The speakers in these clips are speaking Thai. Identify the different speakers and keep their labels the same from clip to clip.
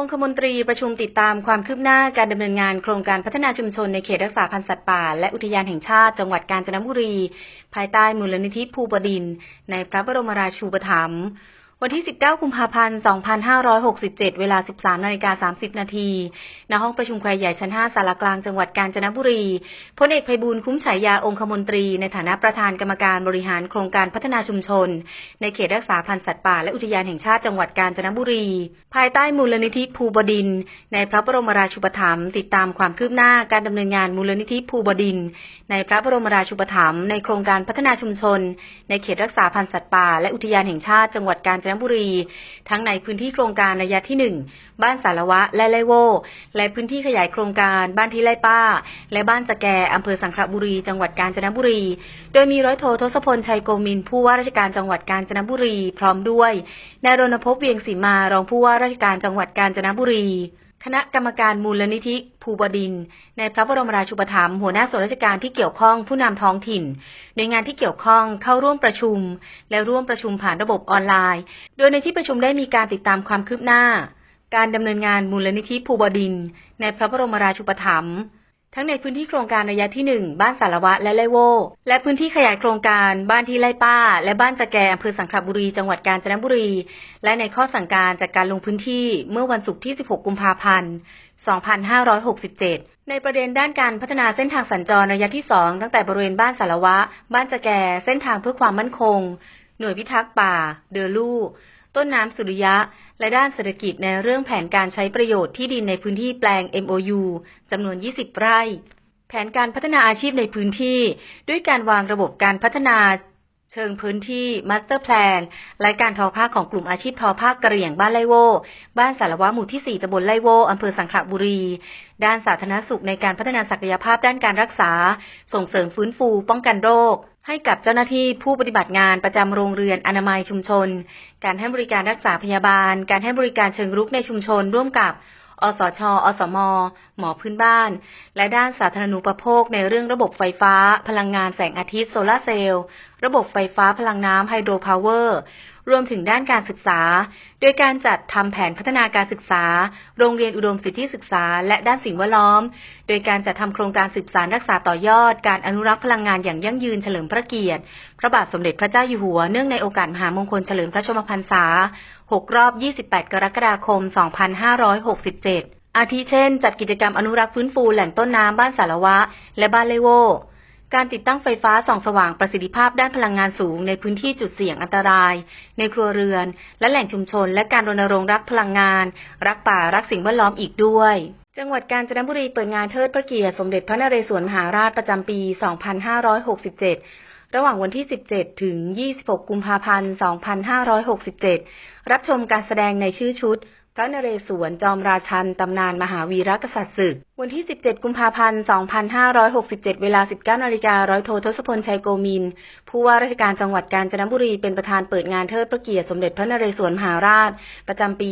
Speaker 1: อง
Speaker 2: คมนตรีประชุมติดตามความคืบหน้าการดำเนินงานโครงการพัฒนาชุมชนในเขตรักษาพันธุ์สัตว์ป่า และอุทยานแห่งชาติจังหวัดกาญจนบุรี ภายใต้มูลนิธิภูบดินในพระบรมราชูปถัมภ์ วันที่ 19 กุมภาพันธ์ 2567 เวลา 13นาฬิกา30 นาที ณ ห้องประชุมแควใหญ่ชั้น 5 สารกลางจังหวัดกาญจนบุรี พลเอกไพบูลย์คุ้มฉายาองคมนตรี ในฐานะประธานกรรมการบริหารโครงการพัฒนาชุมชน ในเขตรักษาพันธุ์สัตว์ป่าและอุทยานแห่งชาติจังหวัดกาญจนบุรี ภายใต้มูลนิธิภูบดิน ในพระบรมราชูปถัมภ์ ติดตามความคืบหน้าการดำเนินงานมูลนิธิภูบดิน ในพระบรมราชูปถัมภ์ ในโครงการพัฒนาชุมชน ในเขตรักษาพันธุ์สัตว์ป่าและอุทยานแห่งชาติจังหวัดกาญจนบุรี ทั้งในพื้นที่โครงการระยะที่ 1 บ้านสารวะและไลโว และพื้นที่ขยายโครงการบ้านที่ไร่ป้า และบ้านสแกอำเภอสังขละบุรี จังหวัดกาญจนบุรี โดยมีร้อยโททศพลชัยโกมิน ผู้ว่าราชการจังหวัดกาญจนบุรี พร้อมด้วยนายรณพพเวียงศรีมารองผู้ว่าราชการจังหวัดกาญจนบุรี คณะกรรมการมูลนิธิภูบดิน ในพระบรมราชูปถัมภ์หัวหน้าส่วนราชการที่เกี่ยวข้องผู้นำท้องถิ่น หน่วยงานที่เกี่ยวข้องเข้าร่วมประชุม และร่วมประชุมผ่านระบบออนไลน์ โดยในที่ประชุมได้มีการติดตามความคืบหน้า การดำเนินงานมูลนิธิภูบดิน ในพระบรมราชูปถัมภ์ ทั้งในพื้นที่โครงการระยะที่ 1 บ้านสารวะและไลโว และพื้นที่ขยายโครงการบ้านที่ไร่ป้า และบ้านสแกอำเภอสังขบุรี จังหวัดกาญจนบุรี และในข้อสั่งการจากการลงพื้นที่เมื่อวันศุกร์ที่ 16 กุมภาพันธ์ 2567 ในประเด็นด้านการพัฒนาเส้นทางสัญจรระยะที่ 2 ตั้งแต่บริเวณบ้านสารวะ บ้านจะแก เส้นทางเพื่อความมั่นคง หน่วยพิทักษ์ป่า เดอลู่ ต้นน้ำสุริยะ และด้านเศรษฐกิจในเรื่องแผนการใช้ประโยชน์ที่ดินในพื้นที่แปลง MOU จำนวน 20 ไร่ แผนการพัฒนาอาชีพในพื้นที่ ด้วยการวางระบบการพัฒนาเชิงพื้นที่มาสเตอร์แพลนและการทอผ้าของกลุ่มอาชีพทอผ้ากระเหรี่ยงบ้านไร่โว บ้านสารวะหมู่ที่ 4ตำบลไร่โว อำเภอสังขละบุรี ด้านสาธารณสุขในการพัฒนาศักยภาพด้านการรักษา ส่งเสริมฟื้นฟูป้องกันโรค ให้กับเจ้าหน้าที่ผู้ปฏิบัติงานประจำโรงเรือนอนามัยชุมชน การให้บริการรักษาพยาบาล การให้บริการเชิงรุกในชุมชน ร่วมกับอสช อสม หมอพื้นบ้าน และด้านสาธารณูปโภคในเรื่องระบบไฟฟ้า พลังงานแสงอาทิตย์โซลาเซลล์ ระบบไฟฟ้าพลังน้ำไฮโดรพาวเวอร์ รวมถึงด้านการศึกษา โดยการจัดทำแผนพัฒนาการศึกษา โรงเรียนอุดมสิทธิศึกษา และด้านสิ่งแวดล้อม โดยการจัดทำโครงการสืบสานรักษาต่อยอด การอนุรักษ์พลังงานอย่างยั่งยืนเฉลิมพระเกียรติ พระบาทสมเด็จพระเจ้าอยู่หัวเนื่องในโอกาสมหามงคลเฉลิมพระชนมพรรษา 6 รอบ 28 กรกฎาคม 2567 อาทิเช่น จัดกิจกรรมอนุรักษ์ฟื้นฟูแหล่งต้นน้ำบ้านสารวะ และบ้านเลโว การติดตั้งไฟฟ้าส่องสว่างประสิทธิภาพด้านพลังงานสูงในพื้นที่จุดเสี่ยงอันตราย ในครัวเรือน และแหล่งชุมชน และการรณรงค์รักพลังงาน รักป่ารักสิ่งแวดล้อมอีกด้วย จังหวัดกาญจนบุรีเปิดงานเทิดพระเกียรติสมเด็จพระนเรศวรมหาราชประจำปี 2567 ระหว่างวันที่ 17 ถึง 26 กุมภาพันธ์ 2567 รับชมการแสดงในชื่อชุด ระนเรศวรจอมราชันตำนานมหาวีรกษัตริย์ศึก วันที่ 17 กุมภาพันธ์ 2567 เวลา 19นาฬิการ้อยโททศพลชัยโกมิน ผู้ว่าราชการจังหวัดกาญจนบุรีเป็นประธานเปิดงานเทิดพระเกียรติสมเด็จพระนเรศวรมหาราช ประจำปี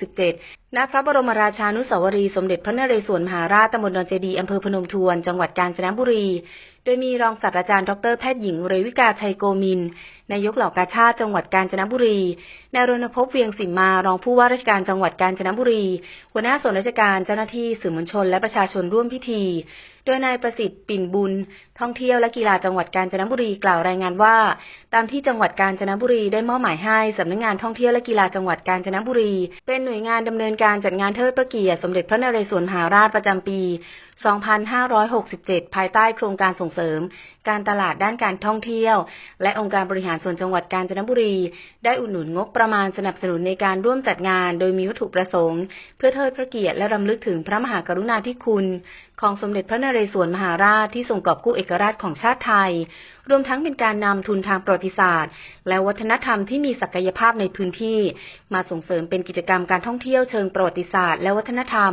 Speaker 2: 2567 ณ พระบรมราชานุสาวรีย์สมเด็จพระนเรศวรมหาราชตำบลดอนเจดีอำเภอพนมทวน จังหวัดกาญจนบุรี โดยมีรองศาสตราจารย์ดรแพทย์หญิงเรวิกาชัยโกมิน นายกเหล่ากาชาติจังหวัดกาญจนบุรี นายรณพพเวียงสิมมารองผู้ว่าราชการจังหวัดกาญจนบุรี หัวหน้าส่วนราชการเจ้าหน้าที่สื่อมวลชนและประชาชนร่วมพิธี โดยนายประสิทธิ์ปิ่นบุญ ท่องเที่ยวและกีฬาจังหวัดกาญจนบุรีกล่าวรายงานว่า ตามที่จังหวัดกาญจนบุรีได้มอบหมายให้สำนักงานท่องเที่ยวและกีฬาจังหวัดกาญจนบุรี เป็นหน่วยงานดำเนินการจัดงานเทิดพระเกียรติสมเด็จพระนเรศวรมหาราชประจำปี 2567 ภายใต้โครงการส่งเสริม การตลาดด้านการท่องเที่ยว และองค์การบริหารส่วนจังหวัดกาญจนบุรี ได้อุดหนุนงบประประมาณสนับสนุนในการร่วมจัดงาน โดยมีวัตถุประสงค์ เพื่อเทิดพระเกียรติและรำลึกถึงพระมหากรุณาธิคุณ ของสมเด็จพระนเรศวรมหาราชที่ทรงกอบกู้เอกราชของชาติไทย รวมทั้งเป็นการนำทุนทางประวัติศาสตร์และวัฒนธรรมที่มีศักยภาพในพื้นที่ มาส่งเสริมเป็นกิจกรรมการท่องเที่ยวเชิงประวัติศาสตร์และวัฒนธรรม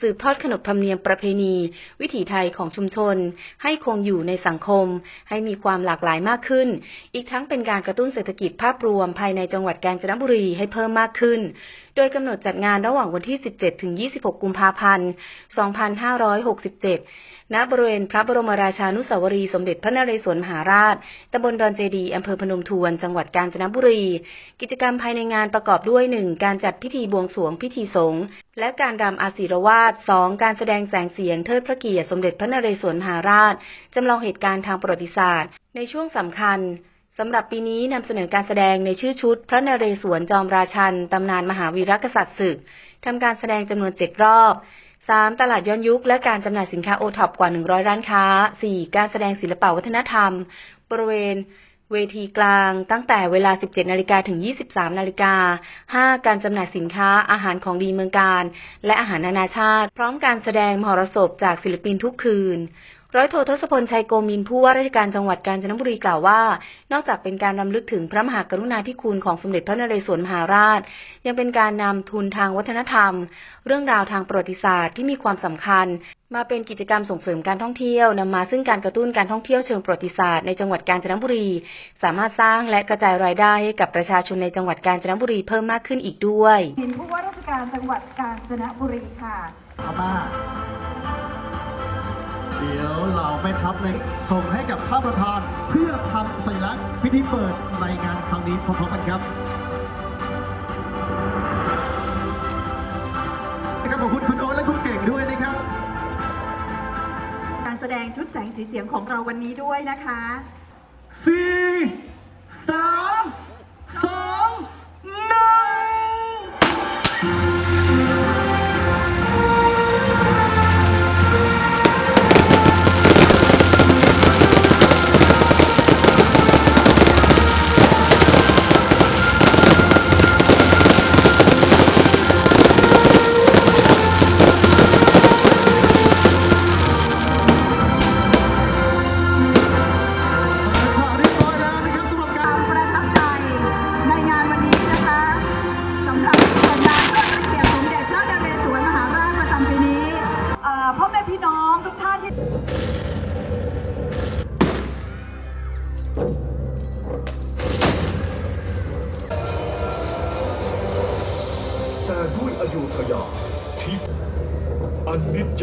Speaker 2: สืบทอดขนบธรรมเนียมประเพณี วิถีไทยของชุมชน ให้คงอยู่ในสังคม ให้มีความหลากหลายมากขึ้น อีกทั้งเป็นการกระตุ้นเศรษฐกิจภาพรวมภายในจังหวัดกาญจนบุรีให้เพิ่มมากขึ้นโดยกำหนดจัดงานระหว่างวันที่ 17 ถึง 26 กุมภาพันธ์ 2567 ณ บริเวณพระบรมราชานุสาวรีย์สมเด็จพระนเรศวรมหาราช ตำบลดอนเจดี อำเภอพนมทวนจังังหวัดกาญจนบุรี กิจกรรมภายในงานประกอบด้วย 1. การจัดพิธีบวงสรวงพิธีสงฆ์และการรำอาศิรวาส 2. การแสดงแสงเสียงเทิดพระเกียรติสมเด็จพระนเรศวรมหาราช จำลองเหตุการณ์ทางประวัติศาสตร์ ในช่วงสำคัญสำหรับปีนี้นำเสนอการแสดงในชื่อชุด พระนเรศวรจอมราชันตำนานมหาวีรกษัตริย์ศึกทำการแสดงจำนวนเจ็ดรอบ 3. ตลาดย้อนยุคและการจำหน่ายสินค้าโอท็อปกว่า 100 ร้านค้า 4. การแสดงศิลปวัฒนธรรม บริเวณ เวทีกลางตั้งแต่เวลา 17 นาฬิกาถึง 23 นาฬิกา 5. การจำหน่ายสินค้าอาหารของดีเมืองการ และอาหารนานาชาติ พร้อมการแสดงมหรสพจากศิลปินทุกคืน ร้อยโททศพลชัยโกมินผู้ว่าราชการจังหวัดกาญจนบุรีกล่าวว่า นอกจากเป็นการรำลึกถึงพระมหากรุณาธิคุณของสมเด็จพระนเรศวรมหาราช ยังเป็นการนำทุนทางวัฒนธรรม เรื่องราวทางประวัติศาสตร์ที่มีความสำคัญ มาเป็นกิจกรรมส่งเสริมการท่องเที่ยวนำมาซึ่งการกระตุ้นการท่องเที่ยวเชิงประวัติศาสตร์ในจังหวัดกาญจนบุรี สามารถสร้างและกระจายรายได้ให้กับประชาชนในจังหวัดกาญจนบุรีเพิ่มมากขึ้นอีกด้วย
Speaker 3: เห็นผู้ว่าราชการจังหวัดกาญจนบุรีค่ะ
Speaker 4: พม่า เดี๋ยวเราแม่ทัพในส่งให้กับท่านประธาน เพื่อทำสัญลักษณ์พิธีเปิดในงานครั้งนี้พร้อมๆกันครับนะครับขอบคุณคุณโอ๊ตและคุณเก่งด้วยนะครับ
Speaker 3: การแสดงชุดแสงสีเสียงของเราวันนี้ด้วยนะคะ
Speaker 4: สี่สาม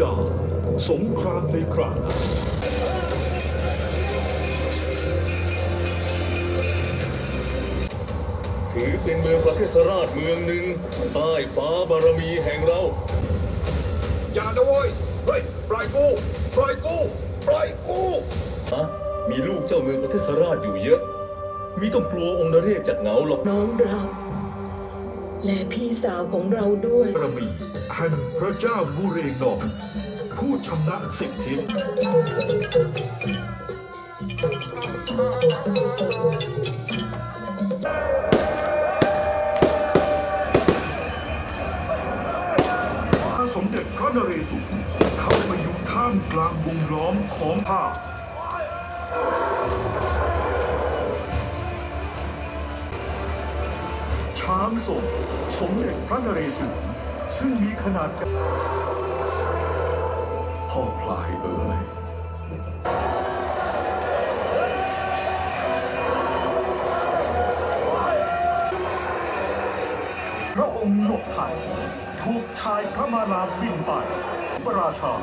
Speaker 3: จจา
Speaker 5: สงครามในคราวนั้นถือเป็นเมืองประเทศราชเมืองหนึ่งใต้ฟ้าบารมีแห่งเรา อย่านะเว้ยเฮ้ยปล่อยกูปล่อยกูปล่อยกูฮะมีลูกเจ้าเมืองประเทศราชอยู่เยอะ มีต้องกลัวองค์นเรศจากเหงาหรอก
Speaker 6: น้องเรา และพี่สาวของเราด้วย
Speaker 5: บารมี แห่งพระเจ้าบุเรงนองผู้ชำนะสิทธิสมเด็จพระนเรศวรเข้ามาอยู่ท่ามกลางวงล้อมของผ้าช้างทรงสมเด็จพระนเรศวร ซึ่งมีขนาดหญ่พ่อพลายเอ๋ยพระองค์หลบทันถูกชายพระมาลาบินไปพระราชา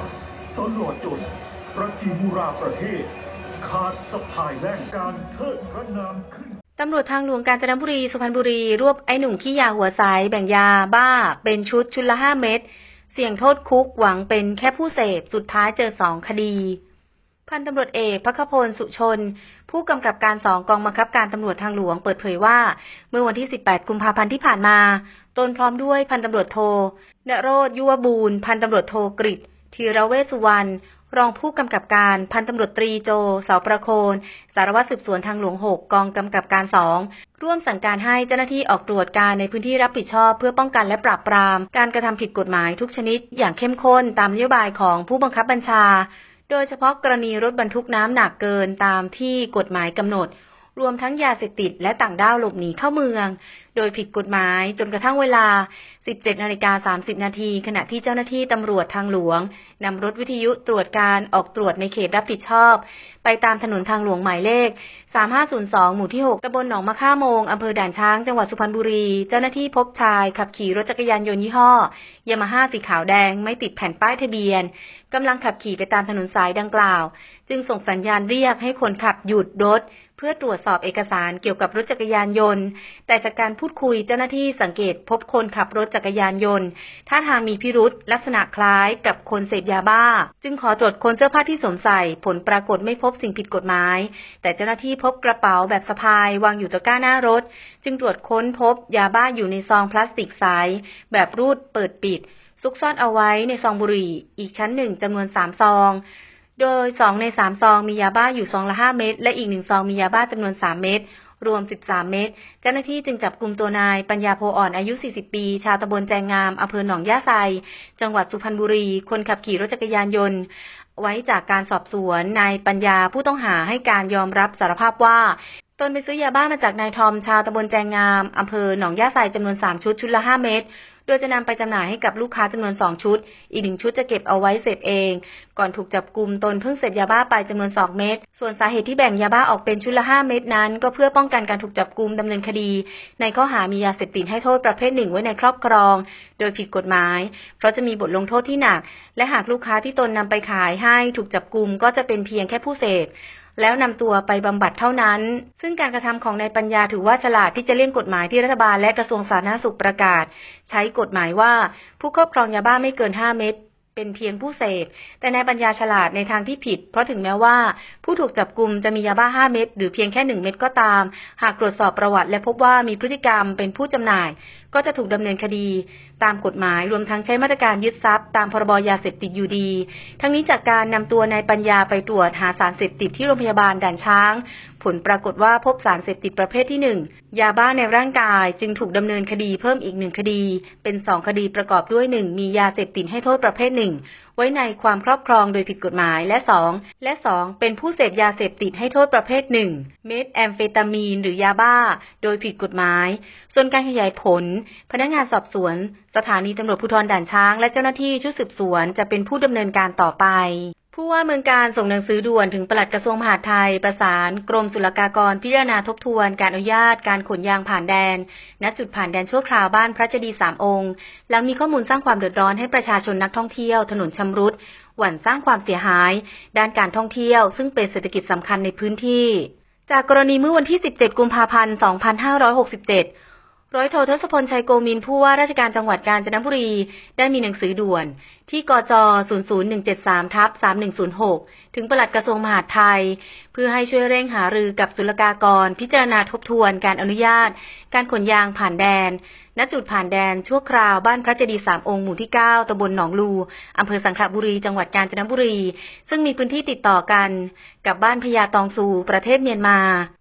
Speaker 5: ตลอดจนประจิมุราประเทศ ขาดสะพายแล่งการเทิดพระนามขึ้น
Speaker 2: ตำรวจทางหลวงกาญจนบุรีสุพรรณบุรี รวบไอ้หนุ่มขี้ยาหัวใสแบ่งยาบ้า เป็นชุดชุดละห้าเม็ดเสี่ยงโทษคุกหวังเป็นแค่ผู้เสพสุดท้ายเจอสองคดี พันตำรวจเอกพักพลสุชน ผู้กำกับการสองกองบังคับการตำรวจทางหลวงเปิดเผยว่า เมื่อวันที่ 18 กุมภาพันธ์ที่ผ่านมาตนพร้อมด้วยพันตำรวจโทนโรธยุวบูรพันตำรวจโทกฤษธีรเวสุวรรณ รองผู้กำกับการพันตำรวจตรีโจเสาประโคน สารวัตรสืบสวนทางหลวง 6 กองกำกับการ 2 ร่วมสั่งการให้เจ้าหน้าที่ออกตรวจการในพื้นที่รับผิดชอบ เพื่อป้องกันและปราบปราม การกระทำผิดกฎหมายทุกชนิด อย่างเข้มข้นตามนโยบายของผู้บังคับบัญชา โดยเฉพาะกรณีรถบรรทุกน้ำหนักเกินตามที่กฎหมายกำหนดรวมทั้งยาเสพติดและต่างด้าวหลบหนีเข้าเมือง โดยผิดกฎหมายจนกระทั่งเวลา17นาฬิกา30 นาที ขณะที่เจ้าหน้าที่ตำรวจทางหลวงนำรถวิทยุตรวจการออกตรวจในเขตรับผิดชอบ ไปตามถนนทางหลวงหมายเลข 3502 หมู่ที่ 6ตำบลหนองมะค่าโมงอำเภอด่านช้าง จังหวัดสุพรรณบุรี เจ้าหน้าที่พบชายขับขี่รถจักรยานยนต์ยี่ห้อยามาฮ่าสีขาวแดงไม่ติดแผ่นป้ายทะเบียนกำลังขับขี่ไปตามถนนสายดังกล่าว จึงส่งสัญญาณเรียกให้คนขับหยุดรถเพื่อตรวจสอบเอกสารเกี่ยวกับรถจักรยานยนต์ แต่จากการพูดคุยเจ้าหน้าที่สังเกตพบคนขับรถจักรยานยนต์ท่าทางมีพิรุษลักษณะคล้ายกับคนเสพยาบ้า จึงขอตรวจค้นเสื้อผ้าที่สวมใส่ ผลปรากฏไม่พบสิ่งผิดกฎหมาย แต่เจ้าหน้าที่พบกระเป๋าแบบสะพายวางอยู่ตะกร้าหน้ารถ จึงตรวจค้นพบยาบ้าอยู่ในซองพลาสติกใสแบบรูดเปิดปิด ซุกซ่อนเอาไว้ในซองบุหรี่ อีกชั้นหนึ่งจำนวนสามซองโดยสองในสามซองมียาบ้าอยู่ซองละห้าเม็ดและอีกหนึ่งซองมียาบ้าจำนวนสามเม็ด รวม 13 เม็ด เจ้าหน้าที่จึงจับกลุ่มตัวนายปัญญาโพอ่อนอายุ 40 ปี ชาวตำบลแจงงามอำเภอหนองย่าไซ จังหวัดสุพรรณบุรี คนขับขี่รถจักรยานยนต์ไว้จากการสอบสวนนายปัญญาผู้ต้องหาให้การยอมรับสารภาพว่าตนไปซื้อยาบ้ามาจากนายทอมชาวตำบลแจงงามอำเภอหนองย่าไซจำนวน 3 ชุดชุดละ 5 เม็ด โดยจะนำไปจำหน่ายให้กับลูกค้าจำนวน 2 ชุด อีกหนึ่งชุดจะเก็บเอาไว้เสพเอง ก่อนถูกจับกลุ่มตนเพิ่งเสพยาบ้าไปจำนวน 2 เม็ด ส่วนสาเหตุที่แบ่งยาบ้าออกเป็นชุดละ 5 เม็ดนั้น ก็เพื่อป้องกันการถูกจับกลุ่มดำเนินคดี ในข้อหามียาเสพติดให้โทษประเภทหนึ่งไว้ในครอบครอง โดยผิดกฎหมาย เพราะจะมีบทลงโทษที่หนัก และหากลูกค้าที่ตนนำไปขายให้ถูกจับกลุ่มก็จะเป็นเพียงแค่ผู้เสพ แล้วนำตัวไปบำบัดเท่านั้น ซึ่งการกระทำของนายปัญญาถือว่าฉลาดที่จะเลี่ยงกฎหมายที่รัฐบาลและกระทรวงสาธารณสุขประกาศ ใช้กฎหมายว่าผู้ครอบครองยาบ้าไม่เกิน 5 เม็ด เป็นเพียงผู้เสพ แต่นายปัญญาฉลาดในทางที่ผิด เพราะถึงแม้ว่า ผู้ถูกจับกลุ่มจะมียาบ้า5เม็ดหรือเพียงแค่1เม็ดก็ตาม หากตรวจสอบประวัติและพบว่ามีพฤติกรรมเป็นผู้จำหน่าย ก็จะถูกดำเนินคดี ตามกฎหมายรวมทั้งใช้มาตรการยึดทรัพย์ ตามพรบยาเสพติดอยู่ดี ทั้งนี้จากการนำตัวนายปัญญาไปตรวจหาสารเสพติดที่โรงพยาบาลด่านช้าง ผลปรากฏว่าพบสารเสพติดประเภทที่หนึ่งยาบ้าในร่างกายจึงถูกดำเนินคดีเพิ่มอีกหนึ่งคดี เป็นสองคดีประกอบด้วยหนึ่งมียาเสพติดให้โทษประเภทหนึ่งไว้ในความครอบครองโดยผิดกฎหมายและสองและสองเป็นผู้เสพยาเสพติดให้โทษประเภทหนึ่งเม็ดแอมเฟตามีนหรือยาบ้า โดยผิดกฎหมาย ส่วนการขยายผล พนักงานสอบสวน สถานีตำรวจภูธรด่านช้าง และเจ้าหน้าที่ชุดสืบสวนจะเป็นผู้ดำเนินการต่อไป ผู้ว่าเมืองการส่งหนังสือด่วนถึงปลัดกระทรวงมหาดไทย ประสาน กรมศุลกากรพิจารณาทบทวน การอนุญาตการขนยางผ่านแดน ณจุดผ่านแดนชั่วคราวบ้านพระเจดีย์สามองค์หลังมีข้อมูลสร้างความเดือดร้อนให้ประชาชนนักท่องเที่ยวถนนชำรุดหวั่นสร้างความเสียหาย ด้านการท่องเที่ยว ซึ่งเป็นเศรษฐกิจสำคัญในพื้นที่ จากกรณีเมื่อวันที่ 17 กุมภาพันธ์ 2567 ร้อยโททศพลชัยโกมินผู้ว่าราชการจังหวัดกาญจนบุรี ได้มีหนังสือด่วน ที่กจ00173ทับ3106 ถึงปลัดกระทรวงมหาดไทย เพื่อให้ช่วยเร่งหารือกับศุลกากร พิจารณาทบทวนการอนุญาต การขนยางผ่านแดน ณจุดผ่านแดนชั่วคราวบ้านพระเจดีย์สามองค์หมู่ที่ 9ตำบลหนองลูอำเภอสังขละบุรี จังหวัดกาญจนบุรี ซึ่งมีพื้นที่ติดต่อกันกับบ้านพญาตองซูประเทศเมียนมา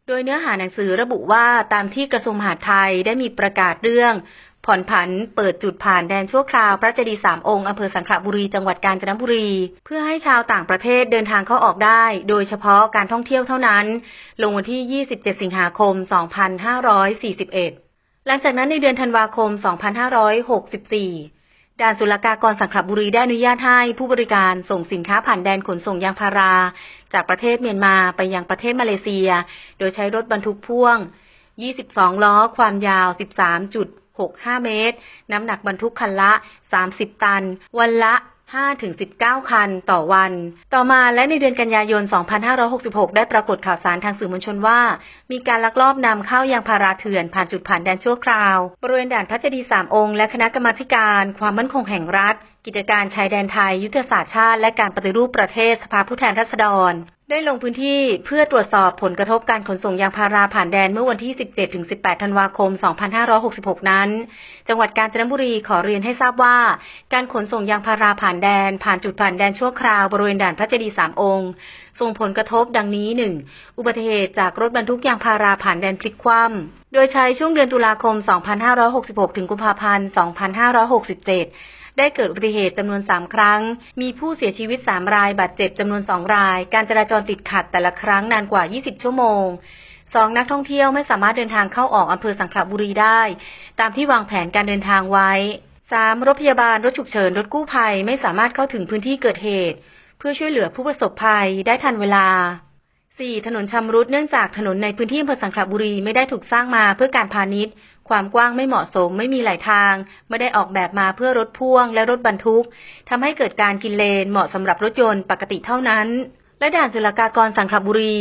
Speaker 2: โดยเนื้อหาหนังสือระบุว่าตามที่กระทรวงมหาดไทยได้มีประกาศเรื่อง ผ่อนผันเปิดจุดผ่านแดนชั่วคราวพระเจดีย์สามองค์อำเภอสังขละบุรีจังหวัดกาญจนบุรี เพื่อให้ชาวต่างประเทศเดินทางเข้าออกได้ โดยเฉพาะการท่องเที่ยวเท่านั้น ลงวันที่ 27 สิงหาคม 2541 หลังจากนั้นในเดือนธันวาคม 2564 ด่านศุลกากรสังขบุรีได้อนุญาตให้ผู้บริการส่งสินค้าผ่านแดนขนส่งยางพารา จากประเทศเมียนมาไปยังประเทศมาเลเซีย โดยใช้รถบรรทุกพ่วง 22 ล้อ ความยาว 13.65 เมตร น้ำหนักบรรทุกคันละ 30 ตัน วันละ 5-19 คันต่อวัน ต่อมาและในเดือนกันยายน 2566 ได้ปรากฏข่าวสารทางสื่อมวลชนว่า มีการลักลอบนำเข้ายางพาราเถื่อนผ่านจุดผ่านแดนชั่วคราว บริเวณด่านพระเจดีย์สามองค์และคณะกรรมาการ ความมั่นคงแห่งรัฐ กิจการชายแดนไทย ยุทธศาสตร์ชาติ และการปฏิรูปประเทศสภาผู้แทนราษฎร ได้ลงพื้นที่เพื่อตรวจสอบผลกระทบการขนส่งยางพาราผ่านแดนเมื่อวันที่ 17-18 ธันวาคม 2566 นั้น จังหวัดกาญจนบุรีขอเรียนให้ทราบว่า การขนส่งยางพาราผ่านแดน ผ่านจุดผ่านแดนชั่วคราวบริเวณด่านพระเจดีย์สามองค์ส่งผลกระทบดังนี้ 1. อุบัติเหตุจากรถบรรทุกยางพาราผ่านแดนพลิกคว่ำโดยใช้ช่วงเดือนตุลาคม 2566 ถึงกุมภาพันธ์ 2567 ได้เกิดอุบัติเหตุจำนวน 3 ครั้ง มีผู้เสียชีวิต 3 ราย บาดเจ็บจำนวน 2 ราย การจราจรติดขัดแต่ละครั้งนานกว่า 20 ชั่วโมง2นักท่องเที่ยวไม่สามารถเดินทางเข้าออกอำเภอสังขละบุรีได้ ตามที่วางแผนการเดินทางไว้ 3. รถพยาบาล รถฉุกเฉิน รถกู้ภัยไม่สามารถเข้าถึงพื้นที่เกิดเหตุ เพื่อช่วยเหลือผู้ประสบภัยได้ทันเวลา 4. ถนนชำรุดเนื่องจากถนนในพื้นที่อำเภอสังขละบุรีไม่ได้ถูกสร้างมาเพื่อการพาณิชย์ ความกว้างไม่เหมาะสมไม่มีหลายทาง ไม่ได้ออกแบบมาเพื่อรถพ่วงและรถบรรทุกทำให้เกิดการกินเลนเหมาะสำหรับรถยนต์ปกติเท่านั้น และด่านศุลกากรสังขละบุรี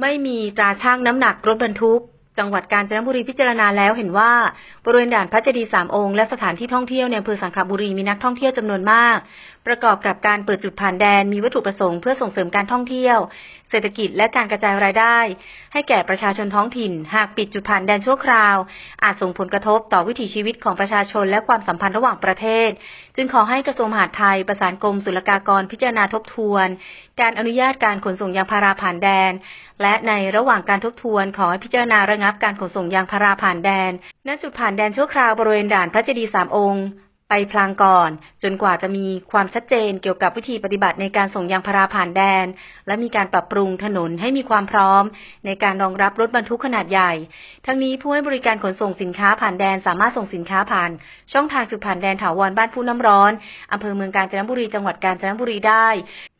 Speaker 2: ไม่มีตราช่างน้ำหนักรถบรรทุก จังหวัดกาญจนบุรีพิจารณาแล้วเห็นว่าบริเวณด่านพระเจดีย์สามองค์และสถานที่ท่องเที่ยวในอำเภอสังขละบุรีมีนักท่องเที่ยวจำนวนมาก ประกอบกับการเปิดจุดผ่านแดนมีวัตถุประสงค์เพื่อส่งเสริมการท่องเที่ยว เศรษฐกิจและการกระจายรายได้ ให้แก่ประชาชนท้องถิ่น หากปิดจุดผ่านแดนชั่วคราว อาจส่งผลกระทบต่อวิถีชีวิตของประชาชนและความสัมพันธ์ระหว่างประเทศ จึงขอให้กระทรวงมหาดไทยประสานกรมศุลกากรพิจารณาทบทวน การอนุญาตการขนส่งยางพาราผ่านแดน และในระหว่างการทบทวนขอให้พิจารณาระงับการขนส่งยางพาราผ่านแดนณจุดผ่านแดนชั่วคราวบริเวณด่านพระเจดีย์สามองค์ ไปพลางก่อน จนกว่าจะมีความชัดเจนเกี่ยวกับวิธีปฏิบัติในการส่งยางพาราผ่านแดน และมีการปรับปรุงถนนให้มีความพร้อม ในการรองรับรถบรรทุกขนาดใหญ่ ทั้งนี้ผู้ให้บริการขนส่งสินค้าผ่านแดนสามารถส่งสินค้าผ่าน ช่องทางจุดผ่านแดนถาวรบ้านผู้น้ำร้อนอำเภอเมืองกาญจนบุรีจังหวัดกาญจนบุรีได้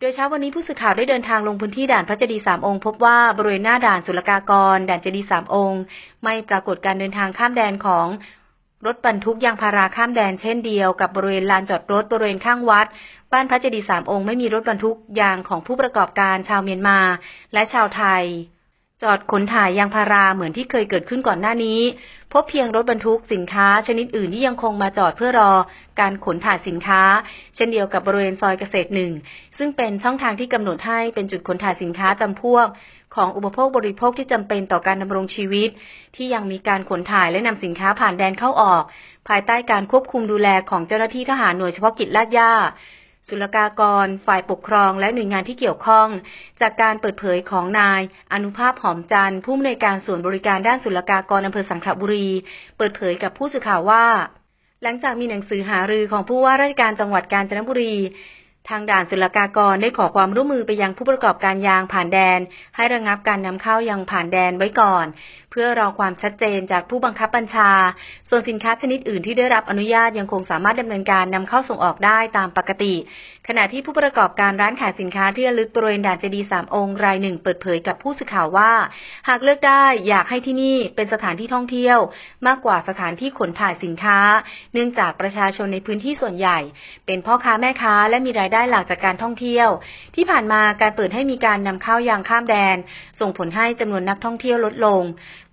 Speaker 2: โดยเช้าวันนี้ผู้สื่อข่าวได้เดินทางลงพื้นที่ด่านพระเจดีย์สามองค์ พบว่าบริเวณหน้าด่านศุลกากร ด่านเจดีย์สามองค์ ไม่ปรากฏการเดินทางข้ามแดนของ รถบรรทุกยางพาราข้ามแดนเช่นเดียวกับบริเวณลานจอดรถบริเวณข้างวัด บ้านพระเจดีย์สามองค์ไม่มีรถบรรทุกยางของผู้ประกอบการชาวเมียนมาและชาวไทย จอดขนถ่ายยางพาราเหมือนที่เคยเกิดขึ้นก่อนหน้านี้ พบเพียงรถบรรทุกสินค้า ชนิดอื่นที่ยังคงมาจอดเพื่อรอ การขนถ่ายสินค้า เช่นเดียวกับบริเวณซอยเกษตรหนึ่งซึ่งเป็นช่องทางที่กำหนดให้เป็นจุดขนถ่ายสินค้าจำพวก ของอุปโภคบริโภคที่จำเป็นต่อการดำรงชีวิต ที่ยังมีการขนถ่ายและนำสินค้าผ่านแดนเข้าออก ภายใต้การควบคุมดูแลของเจ้าหน้าที่ทหารหน่วยเฉพาะกิจลาดย่า ศุลกากร ฝ่ายปกครองและหน่วยงานที่เกี่ยวข้อง จากการเปิดเผยของนาย อนุภาพหอมจันทร์ผู้อำนวยการส่วนบริการด้านศุลกากรอำเภอสังขละบุรี เปิดเผยกับผู้สื่อข่าวว่า หลังจากมีหนังสือหารือของผู้ว่าราชการจังหวัดกาญจนบุรีทางด่านศุลกากรได้ขอความร่วมมือไปยังผู้ประกอบการยางผ่านแดน ให้ระงับการนำเข้ายางผ่านแดนไว้ก่อน พื่อรอความชัดเจนจากผู้บังคับบัญชา ส่วนสินค้าชนิดอื่นที่ได้รับอนุญาตยังคงสามารถดำเนินการนำเข้าส่งออกได้ตามปกติ ขณะที่ผู้ประกอบการร้านขายสินค้าที่ระลึกบริเวณด่านเจดีสามองค์รายหนึ่งเปิดเผยกับผู้สื่อข่าวว่า หากเลือกได้อยากให้ที่นี่เป็นสถานที่ท่องเที่ยว มากกว่าสถานที่ขนถ่ายสินค้า เนื่องจากประชาชนในพื้นที่ส่วนใหญ่ เป็นพ่อค้าแม่ค้าและมีรายได้หลักจากการท่องเที่ยว ที่ผ่านมาการเปิดให้มีการนำเข้ายางข้ามแดน ส่งผลให้จำนวนนักท่องเที่ยวลดลง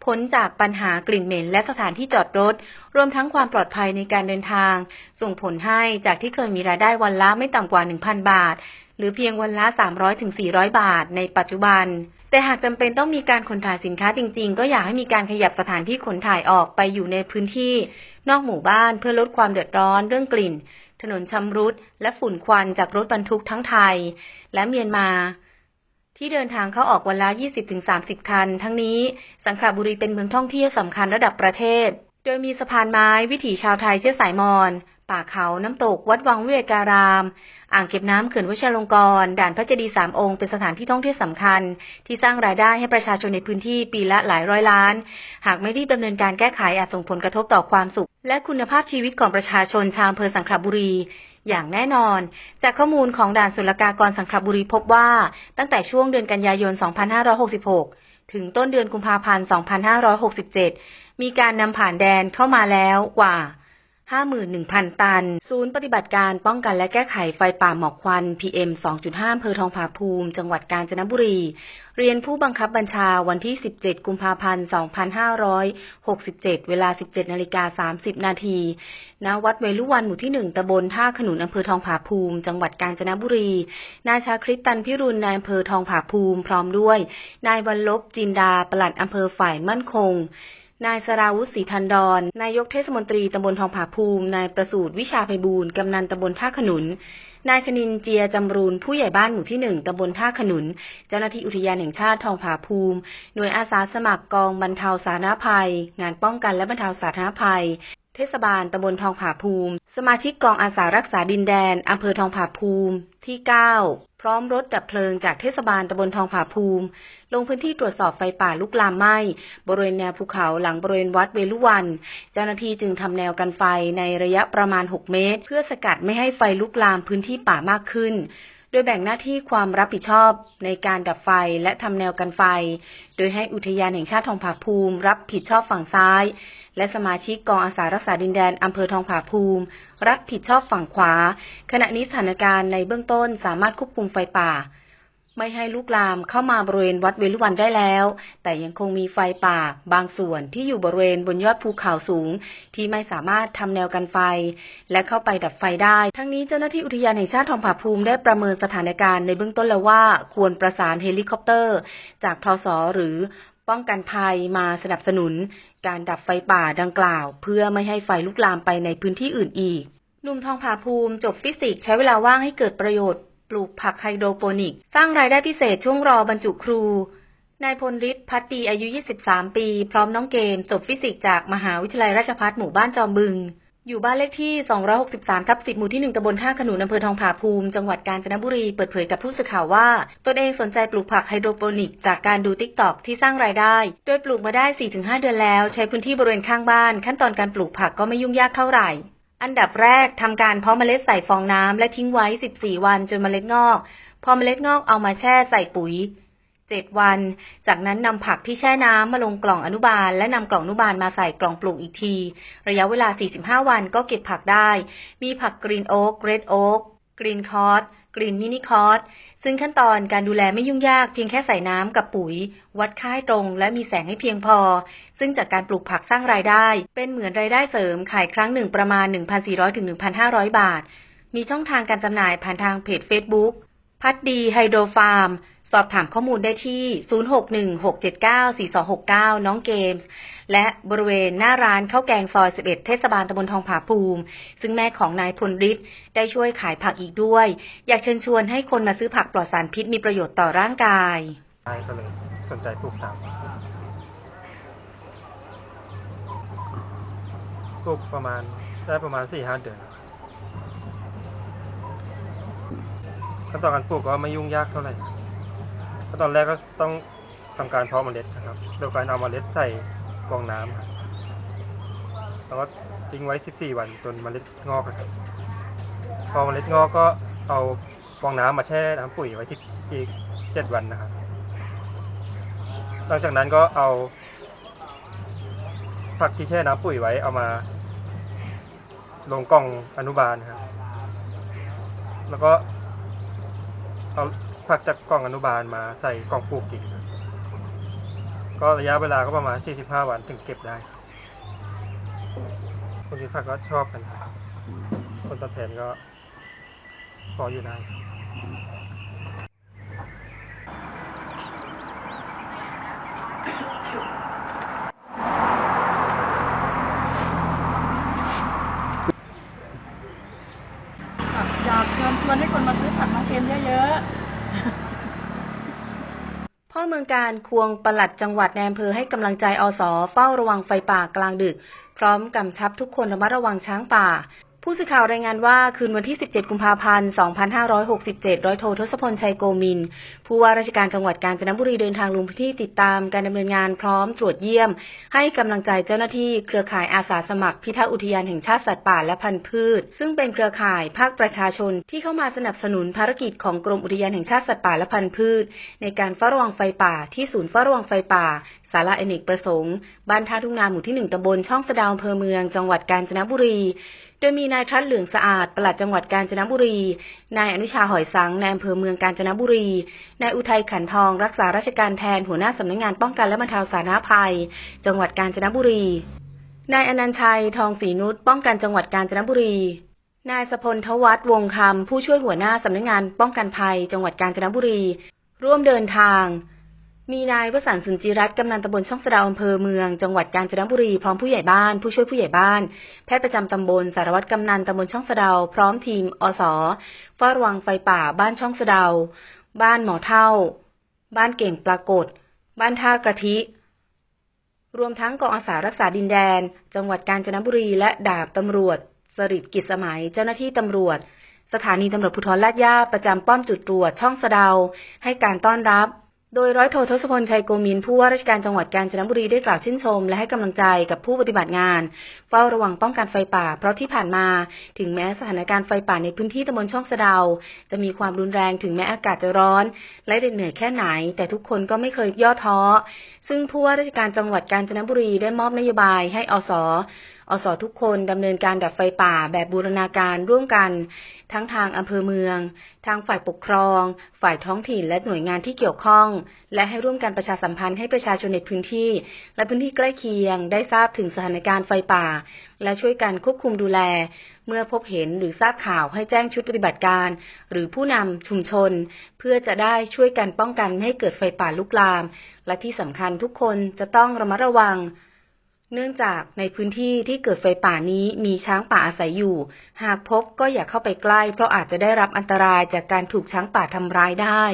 Speaker 2: พ้นจากปัญหากลิ่นเหม็นและสถานที่จอดรถ รวมทั้งความปลอดภัยในการเดินทาง ส่งผลให้จากที่เคยมีรายได้วันละไม่ต่ำกว่า 1,000 บาท หรือเพียงวันละ 300-400 บาทในปัจจุบัน แต่หากจำเป็นต้องมีการขนถ่ายสินค้าจริง ๆ ก็อยากให้มีการขยับสถานที่ขนถ่ายออกไปอยู่ในพื้นที่ นอกหมู่บ้านเพื่อลดความเดือดร้อนเรื่องกลิ่น ถนนชำรุด และฝุ่นควันจากรถบรรทุกทั้งไทย และเมียนมา ที่เดินทางเข้าออกวันละ 20-30 คัน ทั้งนี้สังขละบุรีเป็นเมืองท่องเที่ยวสำคัญระดับประเทศ โดยมีสะพานไม้วิถีชาวไทยเชื้อสายมอญป่าเขาน้ำตก วัดวังวิเวการาม อ่างเก็บน้ำเขื่อนวชิรลงกรณ์ด่านพระเจดีย์สามองค์เป็นสถานที่ท่องเที่ยวสำคัญ ที่สร้างรายได้ให้ประชาชนในพื้นที่ปีละหลายร้อยล้าน หากไม่รีบดำเนินการแก้ไขอาจส่งผลกระทบต่อความสุข และคุณภาพชีวิตของประชาชนชาวอำเภอสังขละบุรี อย่างแน่นอน จากข้อมูลของด่านศุลกากรสังขบุรีพบว่า ตั้งแต่ช่วงเดือนกันยายน 2566 ถึงต้นเดือนกุมภาพันธ์ 2567 มีการนำผ่านแดนเข้ามาแล้วกว่า 51,000 ตัน ศูนย์ปฏิบัติการป้องกันและแก้ไขไฟป่าหมอกควัน PM 2.5อำเภอทองผาภูมิ จังหวัดกาญจนบุรี เรียนผู้บังคับบัญชาวันที่ 17 กุมภาพันธ์ 2567 เวลา 17นาฬิกา30 นาทีณวัดเวลุวันหมู่ที่ 1ตำบลท่าขนุนอำเภอทองผาภูมิ จังหวัดกาญจนบุรี นายชาคริตตันพิรุณนายอำเภอทองผาภูมิ พร้อมด้วย นายวันลบจินดาปลัดอำเภอฝ่ายมั่นคง นายสราวุฒิศรีทันดร นายกเทศมนตรีตำบลทองผาภูมิ นายประสูตรวิชาไพบูลย์กำนันตำบลท่าขนุน นายคณินเจียจำรูนผู้ใหญ่บ้านหมู่ที่หนึ่งตำบลท่าขนุน เจ้าหน้าที่อุทยานแห่งชาติทองผาภูมิ หน่วยอาสาสมัครกองบรรเทาสาธารณภัย งานป้องกันและบรรเทาสาธารณภัย เทศบาลตำบลทองผาภูมิ สมาชิกกองอาสารักษาดินแดนอำเภอทองผาภูมิที่ 9 พร้อมรถดับเพลิงจากเทศบาลตำบลทองผาภูมิ ลงพื้นที่ตรวจสอบไฟป่าลุกลามไหม้บริเวณแนวภูเขาหลังบริเวณวัดเวลุวัน เจ้าหน้าที่จึงทำแนวกันไฟในระยะประมาณ 6 เมตร เพื่อสกัดไม่ให้ไฟลุกลามพื้นที่ป่ามากขึ้น โดยแบ่งหน้าที่ความรับผิดชอบในการดับไฟและทำแนวกันไฟ โดยให้อุทยานแห่งชาติทองผาภูมิ รับผิดชอบฝั่งซ้าย และสมาชิกกองอาสารักษาดินแดนอำเภอทองผาภูมิ รับผิดชอบฝั่งขวา ขณะนี้สถานการณ์ในเบื้องต้นสามารถควบคุมไฟป่า ไม่ให้ลุกลามเข้ามาบริเวณวัดเวลุวันได้แล้ว แต่ยังคงมีไฟป่า บางส่วนที่อยู่บริเวณบนยอดภูเขาสูง ที่ไม่สามารถทำแนวกันไฟ และเข้าไปดับไฟได้ ทั้งนี้เจ้าหน้าที่อุทยานแห่งชาติทองผาภูมิได้ประเมินสถานการณ์ในเบื้องต้นแล้วว่า ควรประสานเฮลิคอปเตอร์ จากทศหรือ ป้องกันภัยมาสนับสนุน การดับไฟป่าดังกล่าว เพื่อไม่ให้ไฟลุกลามไปในพื้นที่อื่นอีกหนุ่มทองผาภูมิจบฟิสิกส์ใช้เวลาว่างให้เกิดประโยชน์ ปลูกผักไฮโดรโปนิก สร้างรายได้พิเศษช่วงรอบรรจุครูนายพลฤทธิ์พัตตีอายุ 23 ปี พร้อมน้องเกมจบฟิสิกส์จากมหาวิทยาลัยราชภัฏหมู่บ้านจอมบึง อยู่บ้านเลขที่ 263 ทับ 10 หมู่ที่ 1ตำบลท่าขนุนอำเภอทองผาภูมิ จังหวัดกาญจนบุรี เปิดเผยกับผู้สื่อข่าวว่าตนเองสนใจปลูกผักไฮโดรโปนิก จากการดูติ๊กตอกที่สร้างรายได้ โดยปลูกมาได้ 4-5 เดือนแล้ว ใช้พื้นที่บริเวณข้างบ้าน ขั้นตอนการปลูกผักก็ไม่ยุ่งยากเท่าไหร่ อันดับแรกทำการเพาะเมล็ดใส่ฟองน้ำและทิ้งไว้ 14 วันจนเมล็ดงอก พอเมล็ดงอกเอามาแช่ใส่ปุ๋ย 7 วัน จากนั้นนำผักที่แช่น้ำมาลงกล่องอนุบาล และนำกล่องอนุบาลมาใส่กล่องปลูกอีกที ระยะเวลา 45 วันก็เก็บผักได้ มีผักกรีนโอ๊กเรดโอ๊กกรีนคอร์สกรีนมินิคอร์สซึ่งขั้นตอนการดูแลไม่ยุ่งยากเพียงแค่ใส่น้ำกับปุ๋ย วัดค่าให้ตรง และมีแสงให้เพียงพอ ซึ่งจากการปลูกผักสร้างรายได้ เป็นเหมือนรายได้เสริมขายครั้งหนึ่งประมาณ 1,400-1,500 บาท มีช่องทางการจำหน่ายผ่านทางเพจ Facebook พัดดีไฮโดรฟาร์ม สอบถามข้อมูลได้ที่ 0616794269 น้องเกมส์และบริเวณหน้าร้านข้าวแกงซอย 11 เทศบาลตำบลทองผาภูมิ ซึ่งแม่ของนายพลฤทธิ์ได้ช่วยขายผักอีกด้วย อยากเชิญชวนให้คนมาซื้อผักปลอดสารพิษมีประโยชน์ต่อร่างกาย
Speaker 7: ใช่ก็เลยสนใจปลูกตามปลูกประมาณได้ประมาณสี่ห้าเดือนขั้นตอนการปลูกก็ไม่ยุ่งยากเท่าไหร่ ขั้นตอนแรกก็ต้องทำการเพาะเมล็ดนะครับ โดยการเอาเมล็ดใส่กรองน้ำครับแล้วก็ทิ้งไว้ 14 วันจนเมล็ดงอกครับ พอเมล็ดงอกก็เอากรองน้ำมาแช่น้ำปุ๋ยไว้ที่อีก 7 วันนะครับ หลังจากนั้นก็เอา ผักที่แช่น้ำปุ๋ยไว้เอามา ลงกล่องอนุบาลนะครับ แล้วก็เอา ผักจากกล่องอนุบาลมาใส่กล่องปลูกจริงก็ระยะเวลาก็ประมาณ 45 วันถึงเก็บได้คนที่ผักก็ชอบกันครับคนตอบแทนก็พออยู่ได้
Speaker 1: อยากเชิญชวนให้คนมาซื้อผักน้องเกมเยอะ
Speaker 2: พ่ อเมืองการควงปลัดจังหวัดแนอำเภอให้กำลังใจอสเฝ้าระวังไฟป่ากลางดึก พร้อมกำชับทุกคนระมัดระวังช้างป่า ผู้สื่อข่าวรายงานว่าคืนวันที่ 17 กุมภาพันธ์ 2567 ร้อยโททศพลชัยโกมิน ผู้ว่าราชการจังหวัดกาญจนบุรีเดินทางลงพื้นที่ติดตามการดำเนินงานพร้อมตรวจเยี่ยม ให้กำลังใจเจ้าหน้าที่เครือข่ายอาสาสมัครพิทักษ์อุทยานแห่งชาติสัตว์ป่าและพันธุ์พืช ซึ่งเป็นเครือข่ายภาคประชาชนที่เข้ามาสนับสนุนภารกิจของกรมอุทยานแห่งชาติสัตว์ป่าและพันธุ์พืช ในการเฝ้าระวังไฟป่าที่ศูนย์เฝ้าระวังไฟป่าสาระอเนกประสงค์ บ้านท่าทุ่งนาหมู่ที่หนึ่งตำบลช่องสะดาวอำเภอเมือง จังหวัดกาญจนบุรี ดยมีนายทัศน์เหลืองสะอาดปลัดจังหวัดกาญจนบุรี นายอนุชาหอยสังนายอำเภอเมืองกาญจนบุรี นายอุทัยขันทอง รักษาราชการแทนหัวหน้าสำนักงานป้องกันและบรรเทาสาธารณภัย จังหวัดกาญจนบุรี นายอนันชัยทองศรีนุชป้องกันจังหวัดกาญจนบุรี นายสพลทวัฒน์วงคำผู้ช่วยหัวหน้าสำนักงานป้องกันภัย จังหวัดกาญจนบุรี ร่วมเดินทาง มีนายวสันต์สุนจิรัตน์กำนันตำบลช่องสะดาวอำเภอเมือง จังหวัดกาญจนบุรี พร้อมผู้ใหญ่บ้าน ผู้ช่วยผู้ใหญ่บ้าน แพทย์ประจำตำบล สารวัตรกำนันตำบลช่องสะดาวพร้อมทีม อสเฝ้าระวังไฟป่า บ้านช่องสะดาวบ้านหมอเท่า บ้านเก่งปรากฏ บ้านท่ากระทิ รวมทั้งกองอาสารักษาดินแดน จังหวัดกาญจนบุรี และดาบตำรวจ สริตกิจสมัย เจ้าหน้าที่ตำรวจ สถานีตำรวจภูธรลาดย่าประจำป้อมจุดตรวจช่องสะเดาให้การต้อนรับ โดยร้อยโททศพลชัยโกมินผู้ว่าราชการจังหวัดกาญจนบุรีได้กล่าวชื่นชม และให้กำลังใจกับผู้ปฏิบัติงาน เฝ้าระวังป้องกันไฟป่า เพราะที่ผ่านมา ถึงแม้สถานการณ์ไฟป่าในพื้นที่ตำบลช่องสะเดา จะมีความรุนแรงถึงแม้อากาศจะร้อน และเหนื่อยแค่ไหน แต่ทุกคนก็ไม่เคยย่อท้อ ซึ่งผู้ว่าราชการจังหวัดกาญจนบุรีได้มอบนโยบายให้อส อสทุกคนดำเนินการดับไฟป่าแบบบูรณาการร่วมกัน ทั้งทางอำเภอเมือง ทางฝ่ายปกครอง ฝ่ายท้องถิ่นและหน่วยงานที่เกี่ยวข้อง และให้ร่วมกันประชาสัมพันธ์ให้ประชาชนในพื้นที่ และพื้นที่ใกล้เคียง ได้ทราบถึงสถานการณ์ไฟป่า และช่วยกันควบคุมดูแล เมื่อพบเห็นหรือทราบข่าวให้แจ้งชุดปฏิบัติการ หรือผู้นำชุมชน เพื่อจะได้ช่วยกันป้องกันไม่ให้เกิดไฟป่าลุกลาม และที่สำคัญทุกคนจะต้องระมัดระวัง เนื่องจากในพื้นที่ที่เกิดไฟป่านี้มีช้างป่าอาศัยอยู่ หากพบก็อย่าเข้าไปใกล้ เพราะอาจจะได้รับอันตรายจากการถูกช้างป่าทำร้ายได้